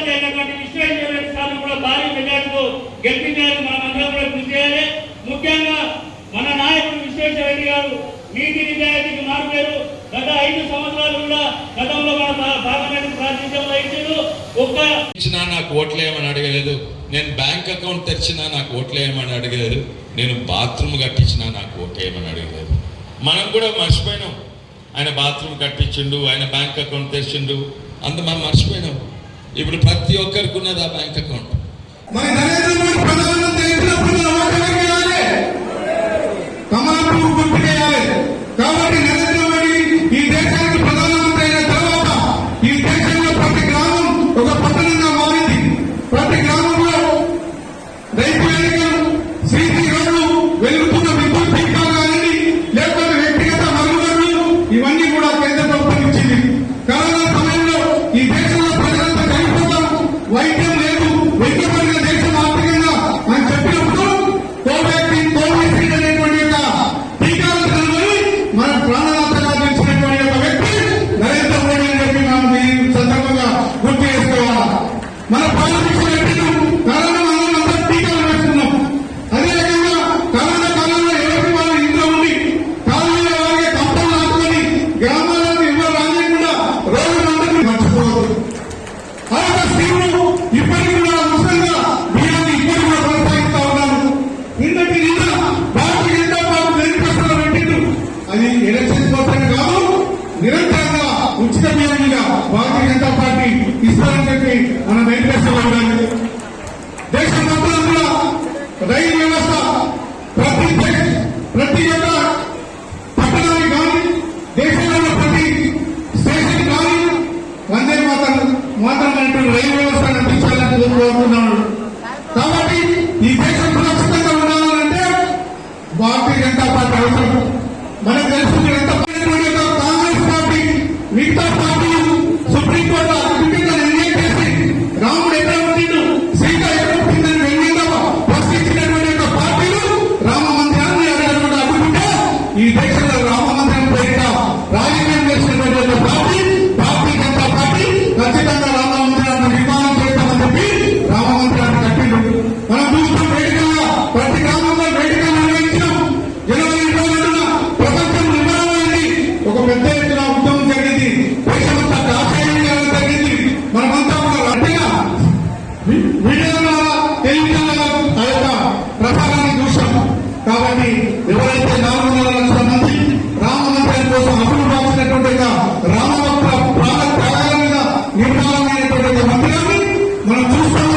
అభ్యర్థి అయినటువంటి విశ్వేశ్వర స్వామి కూడా భారీ మెజార్టీతో గెలిపించాలని మనం అందరం కూడా కృషి చేయాలి. ముఖ్యంగా మన నాయకుడు విశ్వేశ్వర గారు నీతి నిజాయితీకి మారుపేరు. గత ఐదు సంవత్సరాలు కూడా గతంలో మన పా- పార్లమెంట్ ప్రాతినిధ్యంలో ఇచ్చారు. ఒక్క ఇచ్చినా నాకు ఓట్లేయమని అడగలేదు. నేను బ్యాంక్ అకౌంట్ తెరిచినా నాకు ఓట్లేయమని అడగలేదు. నేను బాత్రూమ్ కట్టించినా నాకు ఓట్లేయమని అడగలేదు. మనం కూడా మర్చిపోయినాం. ఆయన బాత్రూమ్ కట్టించిండు ఆయన బ్యాంక్ అకౌంట్ తెరిచిండు. అంత మనం మర్చిపోయినాం. ఇప్పుడు ప్రతి ఒక్కరికి ఉన్నది ఆ బ్యాంక్ అకౌంట్. కాబట్టి మన పాలిటిక్స్ మీడియా ద్వారా ఆ యొక్క ప్రసారాన్ని చూసాం కాబట్టి ఎవరైతే లక్షల మంది రామ మందిరం కోసం అప్పులు రామభక్త ప్రాణ త్యాగాల మీద నిర్మాణమైనటువంటి మందిరాన్ని మనం చూస్తాము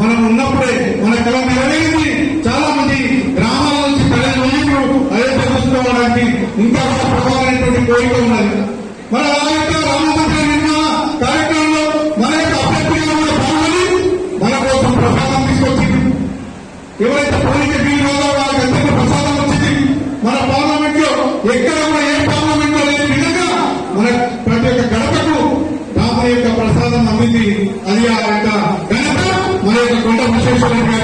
మనం ఉన్నప్పుడే మన కళ నెరవేరింది చాలా మంది గ్రామాల నుంచి ప్రజలు వెళ్ళిండ్రు అదే తెలుసుకోవడానికి ఇంకా కూడా ప్రధానమైనటువంటి కోరిక ఉన్నది. మన ఆ యొక్క రామ మందిర నిర్మాణ కార్యక్రమం కొండ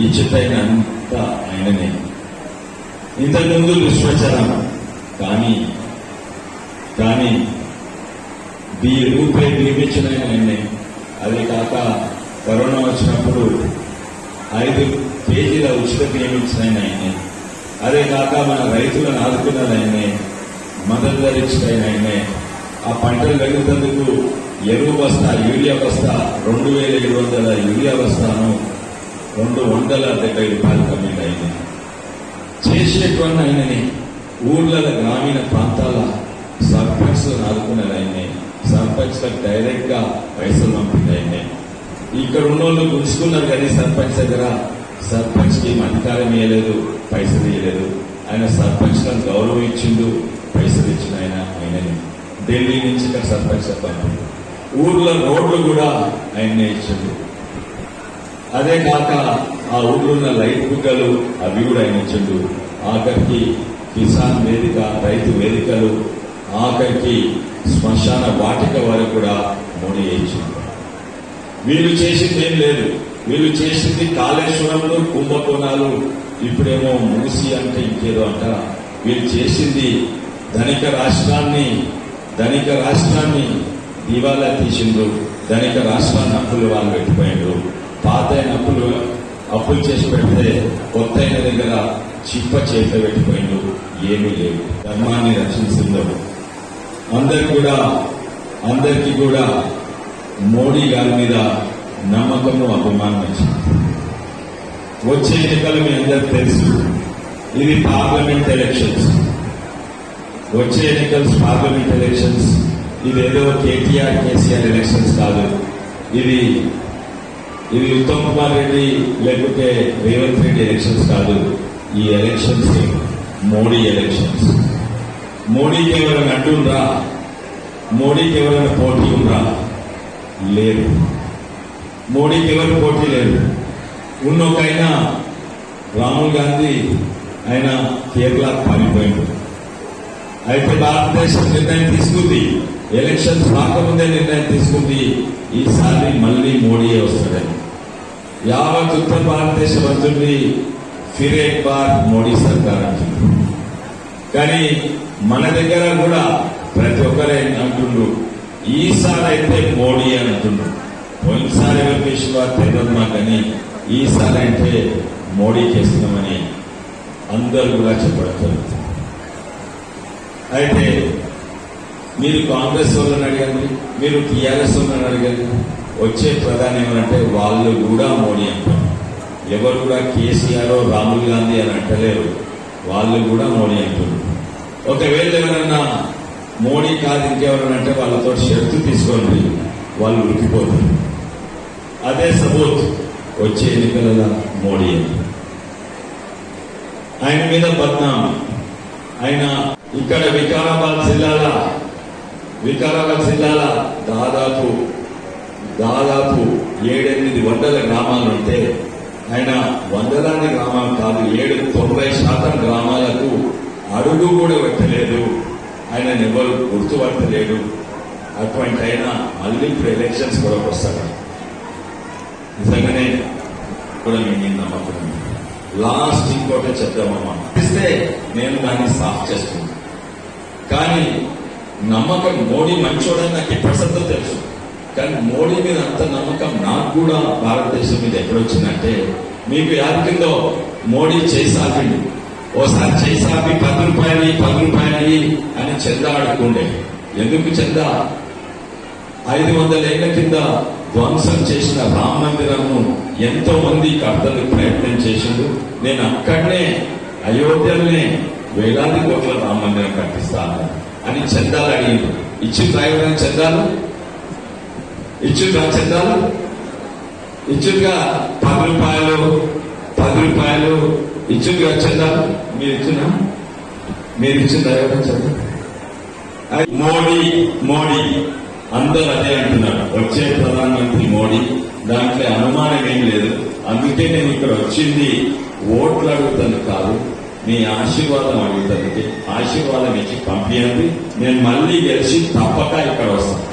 ఈ చిత్తైన అంత ఆయననే. ఇంతకుముందు విశ్వచరణ కానీ కానీ దీ రూపే నిర్మించిన ఆయననే. అదే కాక కరోనా వచ్చినప్పుడు ఐదు కేజీల ఉచిత నియమించిన ఆయనే అదే కాక మన రైతులను ఆదుకున్నది ఆయనే. మద్దతు ధరించిన ఆయనే ఆ పంటలు వెళ్తున్నందుకు ఎరువు బస్తా యూరియా బస్తా రెండు వేల ఏడు వందల యూరియా బస్తాను రెండు వందల డెబ్బై రూపాయలు కమిట్ అయింది. చేసినటువంటి ఆయనని ఊళ్ళ గ్రామీణ ప్రాంతాల సర్పంచ్ ఆదుకున్నారు ఆయన్ని సర్పంచ్లకు డైరెక్ట్గా పైసలు పంపింది ఇక్కడ ఉన్న వాళ్ళు గుంజుకున్నారు కానీ సర్పంచ్ దగ్గర సర్పంచ్కి అధికారం ఇవ్వలేదు పైసలు ఇవ్వలేదు ఆయన సర్పంచ్లను గౌరవం ఇచ్చిండు పైసలు ఇచ్చిన ఆయన ఆయనని. ఢిల్లీ నుంచి ఇక్కడ సర్పంచ్ పంపిండు. ఊర్లో రోడ్లు కూడా ఆయన్నే ఇచ్చిండు. అదే కాక ఆ ఊళ్ళో ఉన్న లైట్ బుగ్గలు అవి కూడా ఆయన ఇచ్చిండు. ఆఖరికి కిసాన్ వేదిక రైతు వేదికలు ఆఖరికి శ్మశాన వాటిక వరకు కూడా మోడీ ఇచ్చిండు. వీళ్ళు చేసింది ఏం లేదు. వీళ్ళు చేసింది కాళేశ్వరంలో కుంభకోణాలు ఇప్పుడేమో మునిసి అంటే ఇంకేదో అంట వీళ్ళు చేసింది ధనిక రాష్ట్రాన్ని ధనిక రాష్ట్రాన్ని దివాలా తీసిండ్రు ధనిక రాష్ట్రాన్ని అప్పులు వాళ్ళు పెట్టిపోయిండ్రు. పాత అప్పులు అప్పులు చేసి పెడితే కొత్త దగ్గర చిప్ప చేత పెట్టిపోయిండు. ఏమీ లేవు. ధర్మాన్ని రక్షించిందో అందరు కూడా అందరికీ కూడా మోడీ గారి మీద నమ్మకము అభిమానం వచ్చింది. వచ్చే ఎన్నికలు మీ అందరికి తెలుసు. ఇది పార్లమెంట్ ఎలక్షన్స్. వచ్చే ఎన్నికల్స్ పార్లమెంట్ ఎలక్షన్స్. ఇది ఏదో కేటీఆర్ కేసీఆర్ ఎలక్షన్స్ కాదు. ఇది ఇది ఉత్తమ్ కుమార్ రెడ్డి లేకపోతే రేవంత్ రెడ్డి ఎలక్షన్స్ కాదు. ఈ ఎలక్షన్స్ మోడీ ఎలక్షన్స్ మోడీకి ఎవరైనా అంటుండ్రా మోడీకి ఎవరైనా పోటీ ఉందా? లేదు. మోడీకి ఎవరు పోటీ లేదు. ఉన్నొకైనా రాహుల్ గాంధీ ఆయన కేరళ పారిపోయింది అయితే భారతదేశం నిర్ణయం తీసుకుంది. ఎలక్షన్స్ రాకముందే నిర్ణయం తీసుకుంది. ఈసారి మళ్ళీ మోడీయే వస్తాడని యావత్ ఉత్తర భారతదేశం అంటుంది ఫిర్ ఎక్ బార్ మోడీ సర్కార్ అంటుంది కానీ మన దగ్గర కూడా ప్రతి ఒక్కరే అంటుండ్రు ఈసారి అయితే మోడీ అని అంటుండ్రు. పోయినసారి ఎవరు చేసిన తెలియదు మాకు కానీ ఈసారి అంటే మోడీ చేస్తున్నామని అందరూ కూడా చెప్పడం జరుగుతుంది. అయితే మీరు కాంగ్రెస్ వాళ్ళని అడగండి మీరు టీఆర్ఎస్ వాళ్ళని అడగండి. వచ్చే ప్రధాని ఏమంటే వాళ్ళు కూడా మోడీ అంటారు. ఎవరు కూడా కేసీఆర్ రాహుల్ గాంధీ అని అంటలేరు. వాళ్ళు కూడా మోడీ అంటారు. ఒకవేళ ఎవరన్నా మోడీ కాదు ఇంకెవరన్నా అంటే వాళ్ళతో షరతు తీసుకోండి వాళ్ళు ఉరికిపోతారు. అదే సపోర్ట్ వచ్చే ఎన్నికలలో మోడీ అని. ఆయన మీద బద్నాం. ఆయన ఇక్కడ వికారాబాద్ జిల్లాలో వికారాబాద్ జిల్లాల దాదాపు దాదాపు ఏడెనిమిది వందల గ్రామాలు ఉంటే ఆయన వందలాది గ్రామాలు కాదు ఏడు తొంభై శాతం గ్రామాలకు అడుగు కూడా పెట్టలేదు. ఆయన ఎవరు గుర్తుపట్టలేడు అటువంటి ఆయన మళ్ళీ ఇప్పుడు ఎలక్షన్స్ కూడా వస్తాడు నిజంగానే కూడా మేము నమ్మకం లాస్ట్ ఇంకోటే చెప్దామమ్మా. ఇస్తే నేను దాన్ని సాఫ్ చేస్తున్నాను కానీ నమ్మకం మోడీ మంచోడని నాకు ఇప్పటిసంతా తెలుసు. కానీ మోడీ మీద అంత నమ్మకం నాకు కూడా భారతదేశం మీద ఎక్కడొచ్చిందంటే మీకు యాదకిందో మోడీ చేసాపిండి ఓసారి చేసాపి పది రూపాయలు పది రూపాయలు అని చందా ఆడుకుండే. ఎందుకు చందా? ఐదు వందల ఏళ్ళ కింద ధ్వంసం చేసిన రామ మందిరము ఎంతో మంది కర్తలు ప్రయత్నం చేసిండు. నేను అక్కడనే అయోధ్యలోనే వేలాది కోట్ల రామ మందిరం కట్టిస్తాను అని చందాలు అడిగిండు ఇచ్చిండ్రా ఎవరైనా చందాలు? ఇచ్చిండ్రా చందాలు? ఇచ్చిందిగా పది రూపాయలు పది రూపాయలు ఇచ్చిందిగా చందాలు? మీరు ఇచ్చిన మీరు ఇచ్చిన ఎవరైనా చందాలు? మోడీ మోడీ అందరూ అదే అంటున్నారు. వచ్చే ప్రధానమంత్రి మోడీ దాంట్లో అనుమానం ఏం లేదు. అందుకే నేను ఇక్కడ వచ్చింది ఓట్లు అడుగుతాను కాదు. మీ ఆశీర్వాదం అడుగుతుంది ఆశీర్వాదం ఇచ్చి పంపించండి నేను మళ్ళీ గెలిచి తప్పక ఇక్కడ వస్తాను.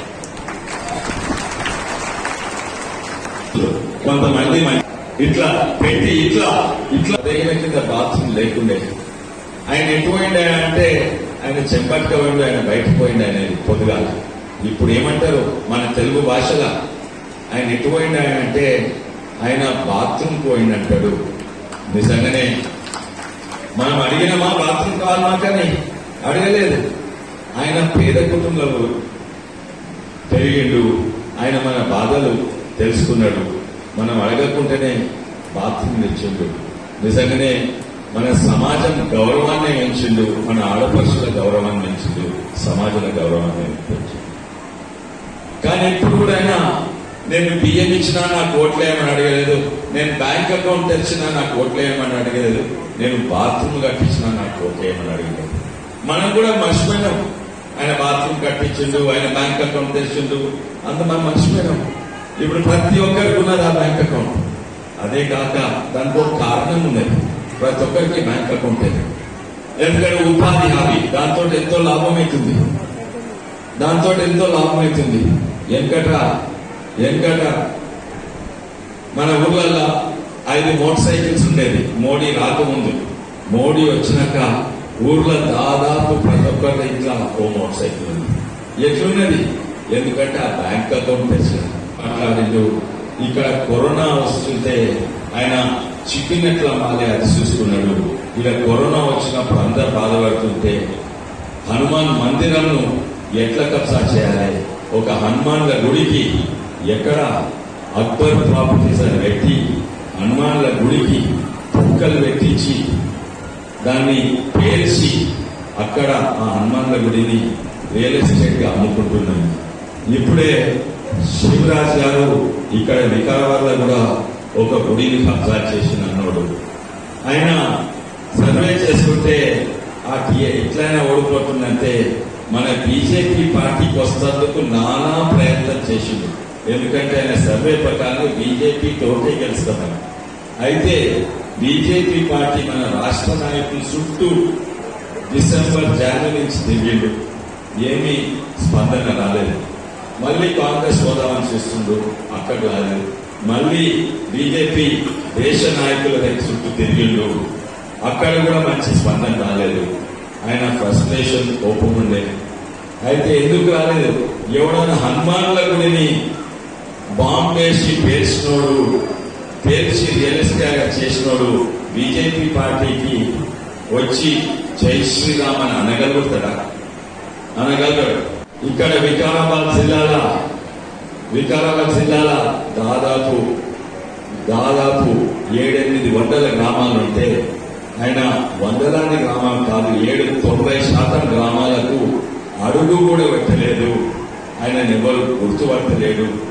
కొంతమంది ఇట్లా పెట్టి ఇట్లా ఇట్లా దగ్గర కింద బాత్రూమ్ లేకుండే. ఆయన ఎటుపోయిండే అంటే ఆయన చెంపట్టుగా ఉండి ఆయన బయటకు పోయిండు ఆయన పొద్దుగాల ఇప్పుడు ఏమంటారు? మన తెలుగు భాషలో. ఆయన ఎటుపోయిండే ఆయన అంటే ఆయన బాత్రూమ్ పోయిందంటాడు నిజంగానే మనం అడిగినామా బాత్రూమ్ కావాలన్నా కానీ అడగలేదు. ఆయన పేద కుటుంబంలో పెరిగిండు ఆయన మన బాధలు తెలుసుకున్నాడు. మనం అడగకుండానే బాత్రూమ్ తెచ్చిండు. నిజంగానే మన సమాజం గౌరవాన్ని పెంచిండు. మన ఆడపడుచుల గౌరవాన్ని పెంచిండు. సమాజంలో గౌరవాన్ని పెంచిండు. కానీ ఇప్పుడు కూడా ఆయన నేను బియ్యం ఇచ్చినా నాకు ఓట్లేయమని అడగలేదు. నేను బ్యాంక్ అకౌంట్ తెరిచినా నాకు ఓట్లేయమని అడగలేదు. నేను బాత్రూమ్ కట్టించినా నాకు ఓట్లేయమని అడగలేదు. మనం కూడా మర్చిపోయినాం. ఆయన బాత్రూమ్ కట్టించిండు ఆయన బ్యాంక్ అకౌంట్ తెరిచిండు. అంత మనం మర్చిపోయినాం. ఇప్పుడు ప్రతి ఒక్కరికి ఉన్నది ఆ బ్యాంక్ అకౌంట్. అదే కాక దానికి ఒక కారణం ఉన్నది ప్రతి ఒక్కరికి బ్యాంక్ అకౌంట్ ఎందుకంటే ఉపాధి హామీ? దాంతో ఎంతో లాభం అవుతుంది. దాంతో ఎంతో లాభం అవుతుంది. వెనకట వెనకట మన ఊర్లలో ఐదు మోటార్ సైకిల్స్ ఉండేది మోడీ రాకముందు. మోడీ వచ్చినాక ఊర్లో దాదాపు ప్రతి ఒక్కరి ఇంట్లో ఓ మోటార్ సైకిల్ ఉంది. ఎట్లున్నది? ఎందుకంటే ఆ బ్యాంక్ అకౌంట్ తెచ్చిన మాట్లాడిండు. ఇక్కడ కరోనా వస్తుంటే ఆయన చిక్కినట్ల మాలే అది చూసుకున్నాడు. ఇలా కరోనా వచ్చినప్పుడు అందరు బాధపడుతుంటే హనుమాన్ మందిరంను ఎట్లా కబ్జా చేయాలి? ఒక హనుమాన్ల గుడికి ఎక్కడ అక్బర్ ప్రాపర్టీస్ అని పెట్టి హనుమాన్ల గుడికి పుక్కలు పెట్టించి దాన్ని పేల్చి అక్కడ ఆ హనుమాన్ల గుడిని రియల్ ఎస్టేట్గా అమ్ముకుంటున్నాయి. అమ్ముకుంటున్నాను ఇప్పుడే శివరాజ్ గారు ఇక్కడ వికారాబాద్లో కూడా ఒక గుడిని కబ్జా చేసిన అన్నోడు. ఆయన సర్వే చేసుకుంటే ఆ టీ- ఎట్లయినా ఓడిపోతుందంటే మన బీజేపీ పార్టీకి వస్తందుకు నానా ప్రయత్నం చేసిండు. ఎందుకంటే ఆయన సర్వే ప్రకారం బీజేపీ తోటే గెలుస్తామని. అయితే బీజేపీ పార్టీ మన రాష్ట్ర నాయకులు చుట్టూ డిసెంబర్ జాను నుంచి తిరిగిండు. ఏమీ స్పందన రాలేదు. మళ్ళీ కాంగ్రెస్ హోదామని చూస్తుండ్రు అక్కడ రాలేదు. మళ్ళీ బీజేపీ దేశ నాయకుల దగ్గర చుట్టూ తిరిగిండు. అక్కడ కూడా మంచి స్పందన రాలేదు. ఆయన ఫ్రస్ట్రేషన్ కోపం ఉండే. అయితే ఎందుకు రాలేదు? ఎవడన్నా హనుమాన్ల గుడిని బాంబేసి పేర్చినోడు పేర్చి పేల్చి రియలిస్టిక్ చేసినోడు బీజేపీ పార్టీకి వచ్చి జై శ్రీరామ్ అని అనగలుగుతాడా? అనగలగాడు ఇక్కడ వికారాబాద్ జిల్లాల? వికారాబాద్ జిల్లాల? దాదాపు దాదాపు ఏడెనిమిది వందల గ్రామాలు ఉంటే ఆయన వందలాది గ్రామాలు కాదు ఏడు తొంభై శాతం గ్రామాలకు అడుగు కూడా పెట్టలేదు. ఆయన ఎవరు గుర్తుపట్టలేడు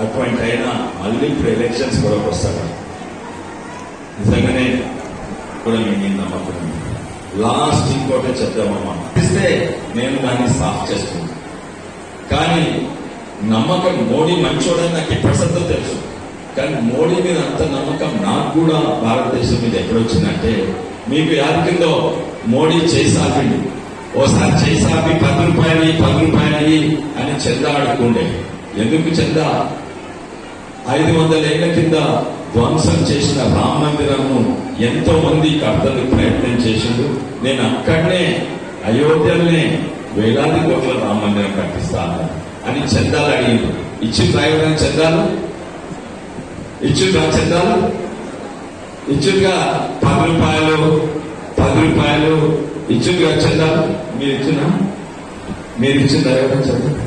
అటువంటి ఆయన మళ్ళీ ఇప్పుడు ఎలక్షన్స్ కూడా వస్తాడు నిజంగానే కూడా మీ నమ్మకం లాస్ట్ ఇంకోటే చెప్తామమ్మా ఇస్తే నేను దాన్ని సాఫ్ చేస్తున్నాను కానీ నమ్మకం మోడీ మంచోడని నాకు ఇప్పటిసంతో తెలుసు. కానీ మోడీ మీద అంత నమ్మకం నాకు కూడా భారతదేశం మీద ఎక్కడొచ్చిందంటే మీకు యాదకిందో మోడీ చేసాపిండు ఓసారి చేసాపి పది రూపాయలు పది రూపాయలు అని చందా ఆడుకుండే. ఎందుకు చందా? ఐదు వందల ఏళ్ళ కింద ధ్వంసం చేసిన రామ మందిరము ఎంతో మంది కర్తలు ప్రయత్నం చేసిండు. నేను అక్కడనే అయోధ్యలోనే వేలాది కోట్ల రామ మందిరం కట్టిస్తాను అని చందాలు అడిగిండు. ఇచ్చిండ్రా ఎవరైనా చందాలు? ఇచ్చిండ్రా చందాలు? ఇచ్చుగా పది రూపాయలు పది రూపాయలు ఇచ్చిందిగా చందాలు? మీరు ఇచ్చిన? మీరు ఇచ్చిన ఎవరైనా చందా